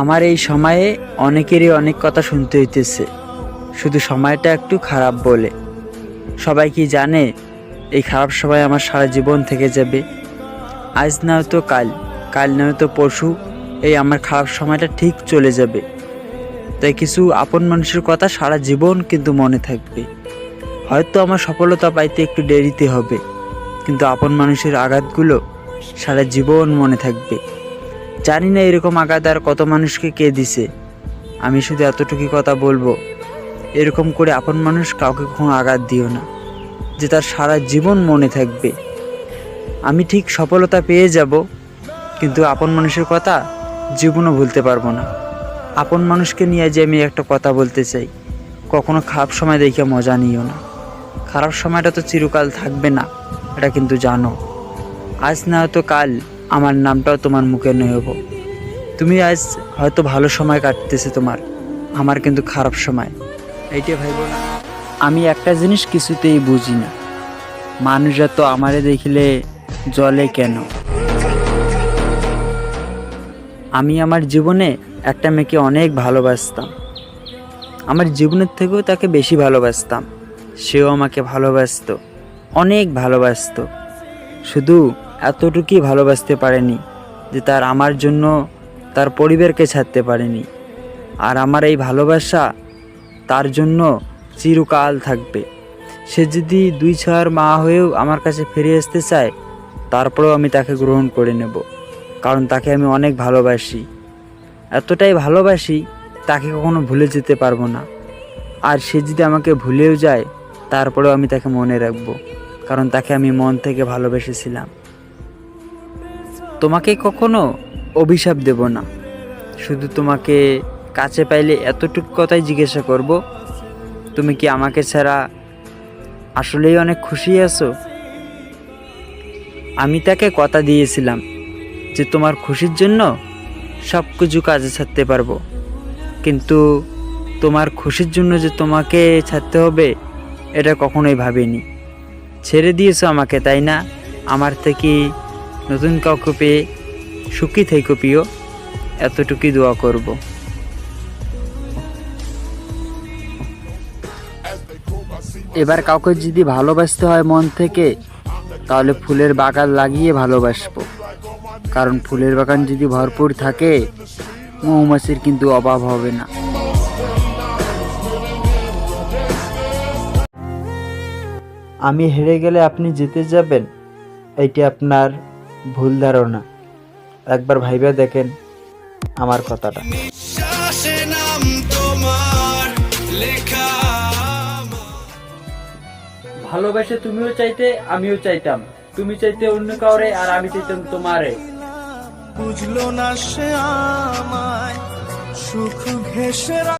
আমার এই সময়ে অনেকেরই অনেক কথা শুনতে হইতেছে। শুধু সময়টা একটু খারাপ বলে। সবাই কি জানে, এই খারাপ সময় আমার সারা জীবন থেকে যাবে? আজ না হয়তো কাল কাল না হয়তো পরশু, এই আমার খারাপ সময়টা ঠিক চলে যাবে। তাই কিছু আপন মানুষের কথা সারা জীবন কিন্তু মনে থাকবে। হয়তো আমার সফলতা পাইতে একটু দেরিতে হবে, কিন্তু আপন মানুষের আঘাতগুলো সারা জীবন মনে থাকবে। জানি না এরকম আঘাত আর কত মানুষকে কে দিছে। আমি শুধু এতটুকু কথা বলব, এরকম করে আপন মানুষ কাউকে কখনো আঘাত দিও না, যে তার সারা জীবন মনে থাকবে। আমি ঠিক সফলতা পেয়ে যাব, কিন্তু আপন মানুষের কথা জীবনও ভুলতে পারব না। আপন মানুষকে নিয়ে যে আমি একটা কথা বলতে চাই, কখনো খারাপ সময় দেখে মজা নিও না। খারাপ সময়টা তো চিরকাল থাকবে না, এটা কিন্তু জানো। আজ না হয়তো কাল আমার নামটাও তোমার মুখে নেব। তুমি আজ হয়তো ভালো সময় কাটতেছে তোমার, আমার কিন্তু খারাপ সময়। এইটা ভাইব না। আমি একটা জিনিস কিছুতেই বুঝি না। মানুষরা তো আমারে দেখলে জলে কেন? আমি আমার জীবনে একটা মেয়েকে অনেক ভালোবাসতাম। আমার জীবনের থেকেও তাকে বেশি ভালোবাসতাম। সেও আমাকে ভালোবাসতো, অনেক ভালোবাসতো। শুধু এতটুকুই ভালোবাসতে পারেনি যে তার আমার জন্য তার পরিবারকে ছাড়তে পারেনি। আর আমার এই ভালোবাসা তার জন্য চিরকাল থাকবে। সে যদি দুই ছয়ের মা হয়েও আমার কাছে ফিরে আসতে চায়, তারপরেও আমি তাকে গ্রহণ করে নেব, কারণ তাকে আমি অনেক ভালোবাসি। এতটাই ভালোবাসি, তাকে কখনো ভুলে যেতে পারব না। আর সে যদি আমাকে ভুলেও যায়, তারপরেও আমি তাকে মনে রাখব, কারণ তাকে আমি মন থেকে ভালোবেসেছিলাম। তোমাকে কখনো অভিশাপ দেব না। শুধু তোমাকে কাছে পাইলে এতটুকু কথাই জিজ্ঞাসা করব, তুমি কি আমাকে ছাড়া আসলেই অনেক খুশি আছো? আমি তাকে কথা দিয়েছিলাম যে তোমার খুশির জন্য সব কিছু কাজে ছাড়তে পারব। কিন্তু তোমার খুশির জন্য যে তোমাকে ছাড়তে হবে, এটা কখনোই ভাবিনি। ছেড়ে দিয়েছ আমাকে, তাই না? আমার থেকে নতুন কাউকে পেয়ে সুখী থেকো প্রিয়, এতটুকুই দোয়া করব। এবার কাউকে যদি ভালোবাসতে হয় মন থেকে, তাহলে ফুলের বাগান লাগিয়ে ভালোবাসবো। কারণ ফুলের বাগান যদি ভরপুর থাকে, মৌমাছির কিন্তু অভাব হবে না। আমি হেরে গেলে আপনি জিতে যাবেন, এটি আপনার ভুল ধারণা। একবার ভাইবা দেখেন আমার কথাটা। ভালোবাসে তুমিও চাইতে আমিও চাইতাম। তুমি চাইতে অন্য কাউরে আর আমি চাইতাম তোমারে। বুঝলো না সে আমায় সুখ ঘেসে